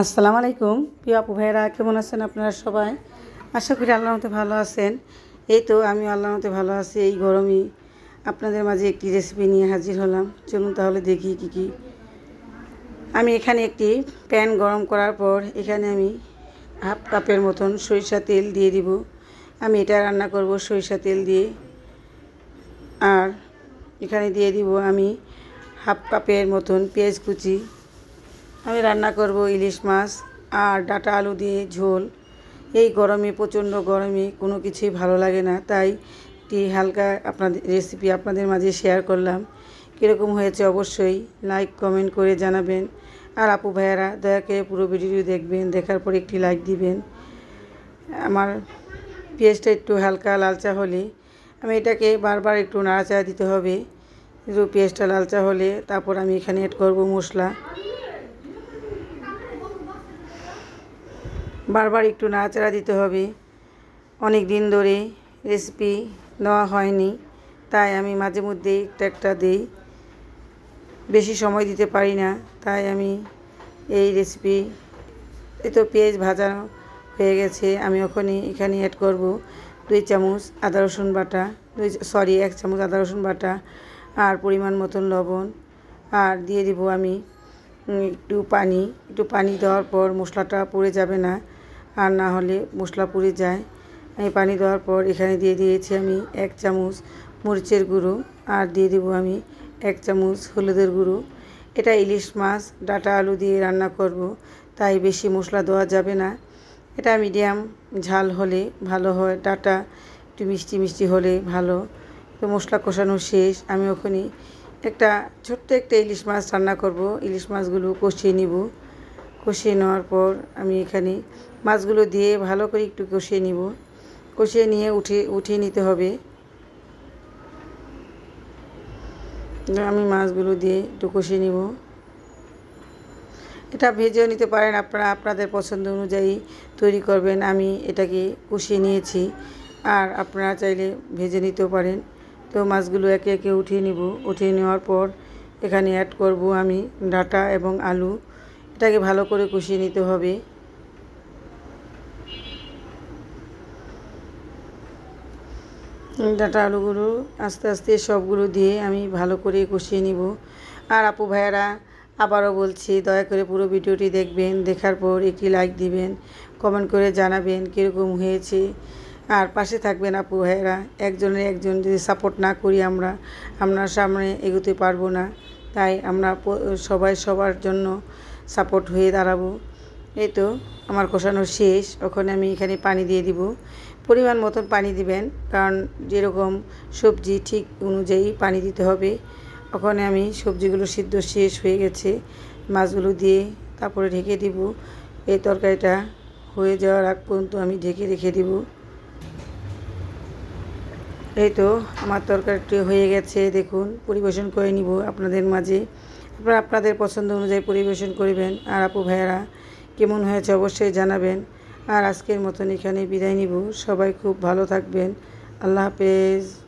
আসসালামু আলাইকুম। প্রিয় আপু ভাইয়েরা, কেমন আছেন আপনারা সবাই? আশা করি আল্লাহর মতো ভালো আছেন। এই তো আমি আল্লাহর মতো ভালো আছি। এই গরমই আপনাদের মাঝে একটি রেসিপি নিয়ে হাজির হলাম। চলুন তাহলে দেখি কী কী। আমি এখানে একটি প্যান গরম করার পর এখানে আমি হাফ কাপের মতন সরিষা তেল দিয়ে দিব। আমি এটা রান্না করব সরিষা তেল দিয়ে। আর এখানে দিয়ে দিব আমি হাফ কাপের মতন পেঁয়াজ কুচি। আমি রান্না করব ইলিশ মাছ আর ডাটা আলু দিয়ে ঝোল। এই গরমে, প্রচণ্ড গরমে কোনো কিছুই ভালো লাগে না। তাই একটি হালকা আপনাদের রেসিপি আপনাদের মাঝে শেয়ার করলাম। কীরকম হয়েছে অবশ্যই লাইক কমেন্ট করে জানাবেন। আর আপু ভাইয়ারা, দয়া করে পুরো ভিডিও দেখবেন, দেখার পর একটি লাইক দিবেন। আমার পেঁয়াজটা একটু হালকা লালচা হলে, আমি এটাকে বারবার একটু নাড়াচাড়া দিতে হবে। পেঁয়াজটা লালচা হলে, তারপর আমি এখানে অ্যাড করব মশলা। বারবার একটু নাড়াচাড়া দিতে হবে। অনেক দিন ধরে রেসিপি নেওয়া হয়নি, তাই আমি মাঝে মধ্যে একটা একটা দিই। বেশি সময় দিতে পারি না, তাই আমি এই রেসিপি এই তো পেঁয়াজ ভাজা হয়ে গেছে, আমি ওখানে এখানে অ্যাড করব দুই চামচ আদা, রসুন বাটা, দুই সরি এক চামচ আদা, রসুন বাটা আর পরিমাণ মতন লবণ। আর দিয়ে দিব আমি একটু পানি একটু পানি দেওয়ার পর মশলাটা পড়ে যাবে না। আর না হলে মশলা পুড়ে যায়। আমি পানি দেওয়ার পর এখানে দিয়ে দিয়েছি আমি এক চামচ মরিচের গুঁড়ো আর দিয়ে দেবো আমি এক চামচ হলুদের গুঁড়ো। এটা ইলিশ মাছ, ডাটা আলু দিয়ে রান্না করব, তাই বেশি মশলা দেওয়া যাবে না। এটা মিডিয়াম ঝাল হলে ভালো হয়, ডাটা একটু মিষ্টি মিষ্টি হলে ভালো। তো মশলা কষানো শেষ, আমি ওখানে একটা ছোট্ট একটা ইলিশ মাছ রান্না করব। ইলিশ মাছগুলো কষিয়ে নিব। কষিয়ে নেওয়ার পর আমি এখানে মাছগুলো দিয়ে ভালো করে একটু কষিয়ে নিব। কষিয়ে নিয়ে উঠে, উঠিয়ে নিতে হবে। আমি মাছগুলো দিয়ে একটু কষিয়ে নিব। এটা ভেজেও নিতে পারেন আপনারা, আপনাদের পছন্দ অনুযায়ী তৈরি করবেন। আমি এটাকে কষিয়ে নিয়েছি আর আপনারা চাইলে ভেজে নিতেও পারেন। তো মাছগুলো একে একে উঠিয়ে নিব। উঠিয়ে নেওয়ার পর এখানে অ্যাড করব আমি ডাটা এবং আলু। এটাকে ভালো করে কষিয়ে নিতে হবে। ডাটা আলুগুলো আস্তে আস্তে সবগুলো দিয়ে আমি ভালো করে কষিয়ে নিব। আর আপু ভাইয়ারা, আবারও বলছি, দয়া করে পুরো ভিডিওটি দেখবেন, দেখার পর একটি লাইক দিবেন কমেন্ট করে জানাবেন কীরকম হয়েছে। আর পাশে থাকবেন আপু ভাইয়েরা, একজনের একজন যদি সাপোর্ট না করি আমরা, আপনার সামনে এগোতে পারব না। তাই আমরা সবাই সবার জন্য সাপোর্ট হয়ে দাঁড়াবো। এই তো আমার কষানো শেষ। ওখানে আমি এখানে পানি দিয়ে দিব। পরিমাণ মতন পানি দিবেন, কারণ যেরকম সবজি ঠিক অনুযায়ী পানি দিতে হবে। ওখানে আমি সবজিগুলো সিদ্ধ শেষ হয়ে গেছে। মাছগুলো দিয়ে তারপরে ঢেকে দিব। এই তরকারিটা হয়ে যাওয়ার আগ পর্যন্ত আমি ঢেকে রেখে দিব। এই তো আমার তরকারিটি হয়ে গেছে। দেখুন, পরিবেশন করে নিব আপনাদের মাঝে। আপনারা আপনাদের পছন্দ অনুযায়ী পরিবেশন করবেন। আর আপু ভাইয়েরা, কেমন হয়েছে অবশ্যই জানাবেন। আর আজকের মতন এখানে বিদায় নিব। সবাই খুব ভালো থাকবেন। আল্লাহ হাফেজ।